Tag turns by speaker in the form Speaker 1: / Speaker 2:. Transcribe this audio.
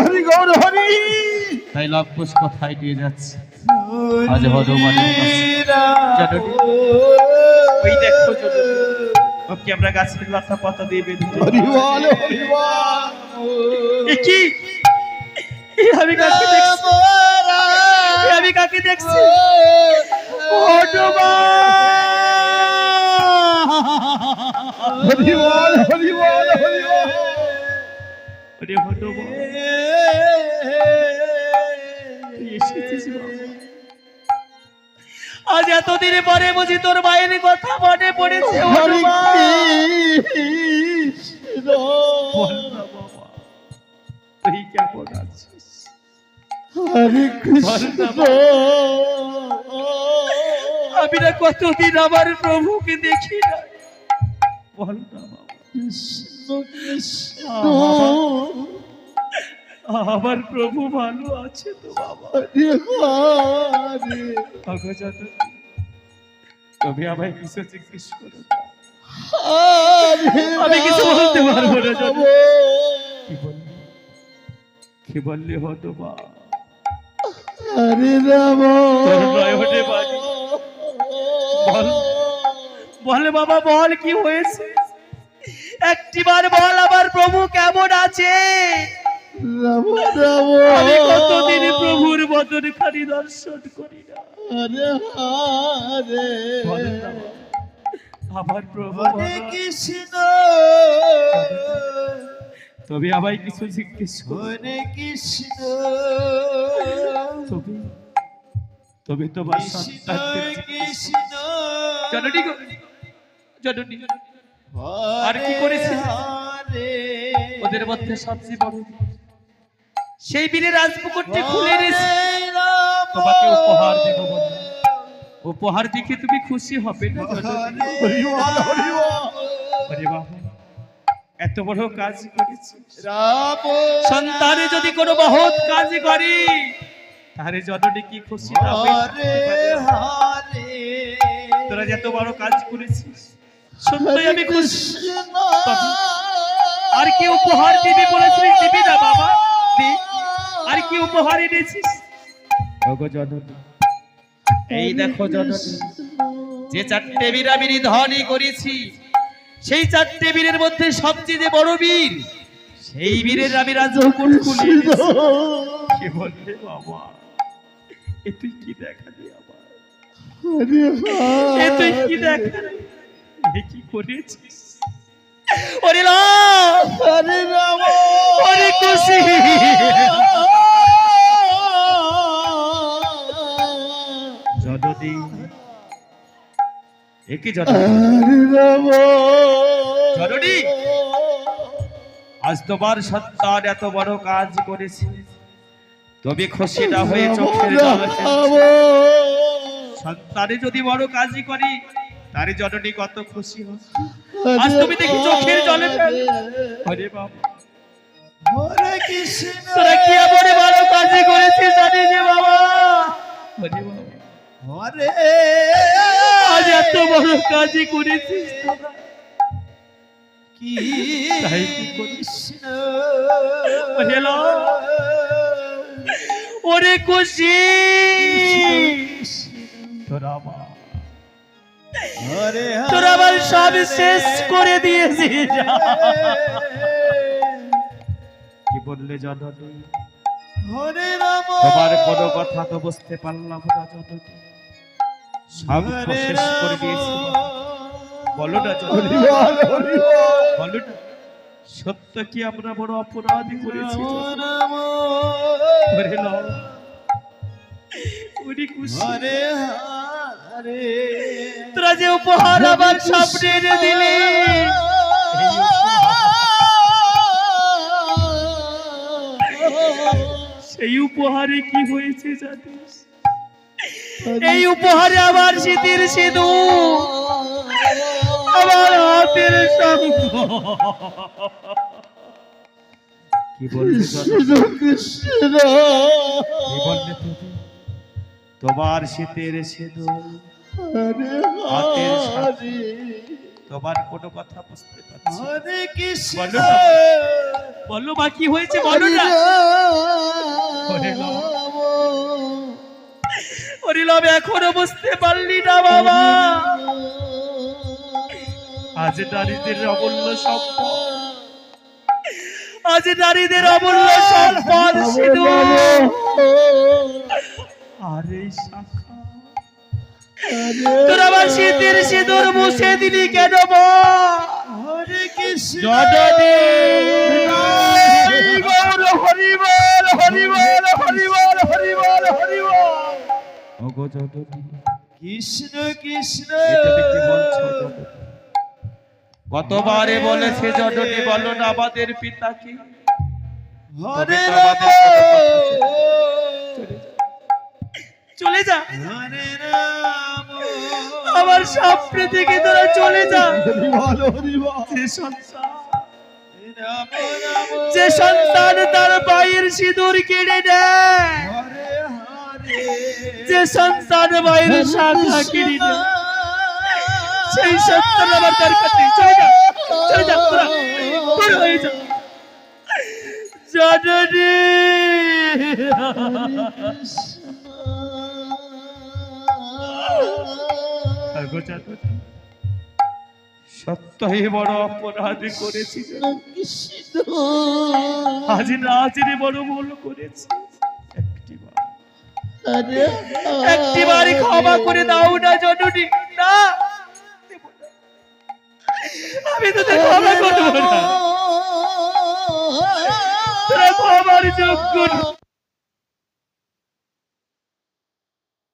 Speaker 1: হরি গৌর হরি।
Speaker 2: তাই লবকুশ কোথায় নিয়ে যাচ্ছে। আজ হনুমানের কাছে। ওই দেখো ওকে আমরা গাছের লতা পাতা দিয়ে বেঁধে
Speaker 1: হরি বল হরি বল
Speaker 2: কি? আমি কাকে দেখছি? আমি কাকে দেখছি?
Speaker 1: হরি বল হরি বল বল
Speaker 2: বাবা। আজ এতদিন পরে বুঝি তোর মায়ের কথা মনে পড়েছে কেমন আছিস?
Speaker 1: হরে কৃষ্ণ।
Speaker 2: আমি না কতদিন আমার প্রভুকে দেখি না। বল
Speaker 1: কৃষ্ণ কৃষ্ণ।
Speaker 2: আমার প্রভু ভালো আছে তো বাবা। তবে আমায় কিছু জিজ্ঞেস করো আমি কিছু বলতে পারব না। কি বললি? কি বললি হতো বা
Speaker 1: হরে রাম।
Speaker 2: তোর নয়নে বাড়ি। বল। বলে বাবা বল কি হয়েছে? একটিবার বল আমার প্রভু কেমন আছে? আমি কতদিন প্রভুর বদন খানি দর্শন করি না। আমার প্রভু
Speaker 1: কৃষ্ণ।
Speaker 2: তবে আমায় কিছু জিজ্ঞেস
Speaker 1: কৃষ্ণ।
Speaker 2: তবে তবে তোমার কর।
Speaker 1: কৃষ্ণ।
Speaker 2: জননী।
Speaker 1: আর
Speaker 2: কি করেছে? ওদের মধ্যে সবচেয়ে বড়। সেই বীরের রাজপুকুরটি খুলে এনেছে তোমাকে উপহার দেব উপহার দেখে তুমি খুশি হবে না
Speaker 1: বল বল।
Speaker 2: এত বড় কাজ করেছি সন্তানে যদি কোনো মহৎ কাজ করি তাহলে জননী কি খুশি তোরা যে এত বড় কাজ করেছিস। সত্যই আমি খুশি। আর কি উপহার দিবি বলেছিস দিবি না বাবা দে। আর কি উপহার এনেছিস? ওগো জননী। এই দেখো জননী যে চারটে বীর আমি নিধনই করেছি সেই চারটে বীরের মধ্যে সবচেয়ে বড় বীর সেই বীরের আমি খুলে এনেছি। কে বললে বাবা? এ তুই কি দেখালি আমার
Speaker 1: হরে
Speaker 2: এ তুই কি দেখালি? এ কি করেছিস? ওরে লাভ
Speaker 1: হরে রাম
Speaker 2: ওরে খুশি। জননী একই জননী
Speaker 1: হরে রাম।
Speaker 2: আজ তোমার সন্তান এত বড় কাজ করেছে। তবে খুশি না হয়ে চোখের। সন্তানে যদি বড় কাজই করি তারে জননী কত খুশি হয় আজ তুমি দেখি চোখের জলে। আরে বাবা।
Speaker 1: হরে কৃষ্ণ।
Speaker 2: তোরা কি এমন বড় কাজই করেছিস জানি যে বাবা? আরে বাবা।
Speaker 1: হরে।
Speaker 2: আজ এত বড় কাজই করেছিস তোরা।
Speaker 1: কি
Speaker 2: তাই কি?
Speaker 1: কৃষ্ণ
Speaker 2: ওরে ওরে খুশি। তোরা
Speaker 1: হরে
Speaker 2: তোরা আমার সব শেষ করে দিয়েছিস কি বললে
Speaker 1: রাম।
Speaker 2: তোমার কোনো কথা তো বুঝতে পারলাম না জননী সব শেষ করে দিয়েছি। বলো না
Speaker 1: বল
Speaker 2: না। সত্য কি আমরা বড় অপরাধ করেছি। ওরে খুশি তোরা যে উপহার আবার সামনে এনে দিলি। সেই উপহারে কি হয়েছে জানিস? এই উপহারে আবার শীতের সিঁদু আমার হাতের কি তুমি? তোমার শীতের সিঁদু
Speaker 1: হরে
Speaker 2: হাতের তোমার কোনো কথা বুঝতে পারছি বলো না। বলো মা কি হয়েছে বলো না। হরে রাম। এখনও বুঝতে পারলি না বাবা। আজ নারীদের অমূল্য সম্পদ। আজ নারীদের অমূল্য সম্পদ সিঁদুর। আর এই শাখা তোর আমার শীতের সিঁদুর মুছে দিলি কেন
Speaker 1: হরে কৃষ্ণ।
Speaker 2: জননী
Speaker 1: হরিবল হরিবল হরিবল হরিবল হরিবল হরিবল। কৃষ্ণ কৃষ্ণ।
Speaker 2: কি কতবারে বলেছে জননী বলো না আমাদের পিতাকে
Speaker 1: হরে
Speaker 2: তো
Speaker 1: রাম
Speaker 2: আমাদের কোনো চলে যা।
Speaker 1: হরে রাম।
Speaker 2: আমার সামনে থেকে তোরা চলে যা। যে সন্তান তার পায়ের সিঁদুর কেড়ে
Speaker 1: হরে
Speaker 2: যে সন্তান মায়ের শাখা কেড়ে নেয়। সেই সন্তান আমার দরকার নেই চলে যা চলে যা, তোরা দূর হয়ে যা। জননী? সত্যই বড় অপরাধ করেছি। আজ রাজরে বড় ভুল করেছি। একটিবার একটিবারই ক্ষমা করে দাও না জননী না। আমি তোদের ক্ষমা করব না। তোরা ক্ষমার যোগ্য